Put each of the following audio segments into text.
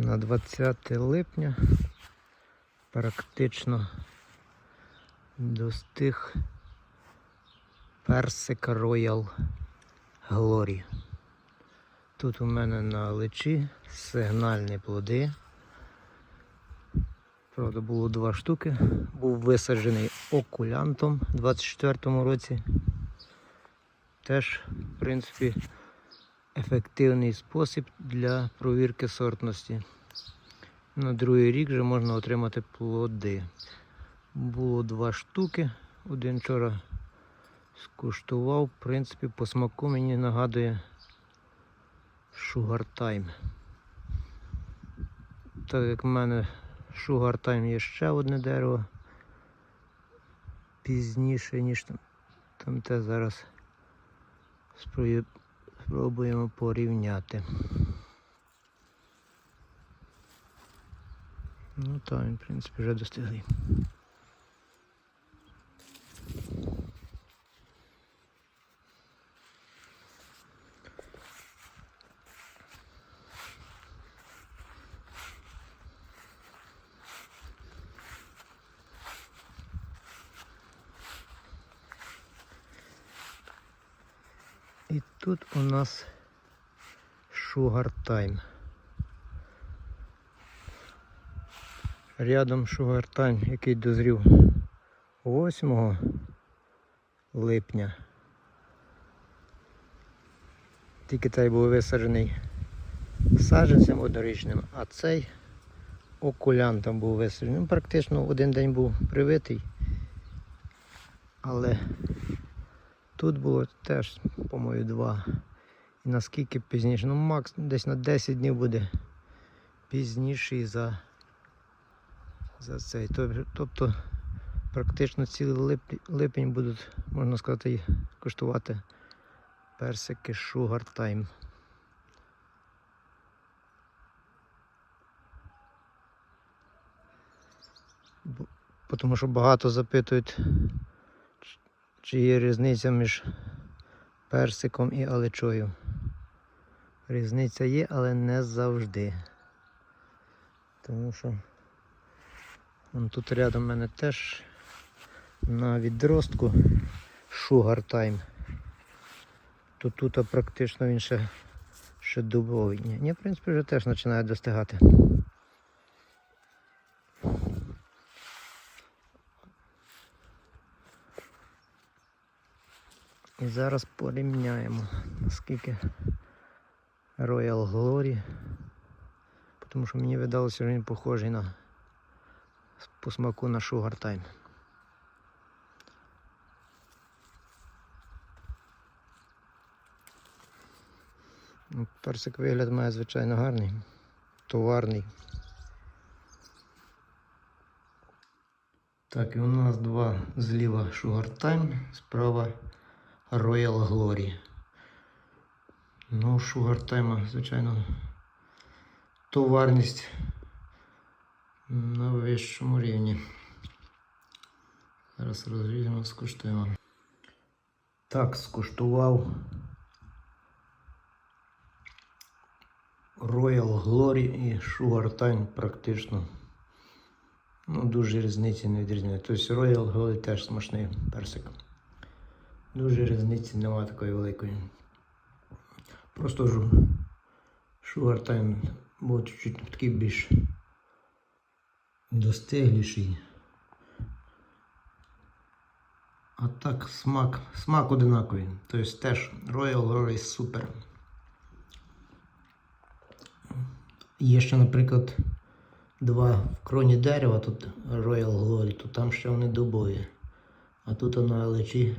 На 20 липня практично достиг персика Royal Glory. Тут у мене на личі сигнальні плоди. Правда, було два штуки. Був висаджений окулянтом у 24-му році. Теж, в принципі, ефективний спосіб для провірки сортності. На другий рік вже можна отримати плоди. Було два штуки. Один вчора скуштував. В принципі, по смаку мені нагадує Sugar Time. Так як в мене Sugar Time є ще одне дерево пізніше, ніж там, там те зараз спробуємо порівняти. Ну там він, в принципі, вже достиглий. І тут у нас Sugar Time. Рядом Sugar Time, який дозрів 8 липня. Тільки цей був висаджений саджанцем однорічним, а цей окулянтом був висаджений. Ну, практично один день був привитий. Але Тут було теж, по-моєму, два. І наскільки пізніше, ну макс десь на 10 днів буде пізніший за, за цей. Тобто практично цілий лип- липень будуть, можна сказати, коштувати персики Sugar Time. Тому що багато запитують чи є різниця між персиком і алечою. Різниця є, але не завжди. Тому що вон тут рядом в мене теж на відростку Sugar Time. То тут практично він ще, ще дубовий. Ні, в принципі, вже теж починає достигати. І зараз порівняємо, наскільки Royal Glory. Тому що мені видалося, що він похожий на по смаку на Sugar Time. Ну, Персик вигляд має звичайно гарний, товарний. Так, і у нас два зліва Sugar Time, справа Royal Glory. Ну, Sugar Time, звичайно, товарність на вищому рівні. Зараз розріжемо, скуштуємо. Так, скуштував Royal Glory і Sugar Time практично. Ну, дуже різниці не відрізняють. Тобто Royal Glory теж смачний персик. Дуже різниці немає такої великої. Просто ж Sugar Time був чуть-чуть такий більш достигліший. А так смак, смак одинаковий. Тобто теж Royal Glory супер. Є ще, наприклад, два в кроні дерева, тут Royal Glory, то там ще вони дубові. А тут на лечі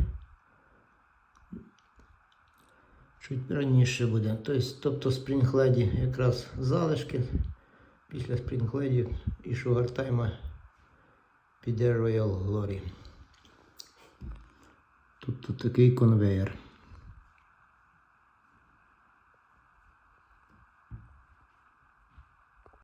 чуть раніше буде. Тобто, тобто спрінгледі якраз залишки. Після спрінгледів і шугартайма піде Royal Glory. Тут такий конвейер.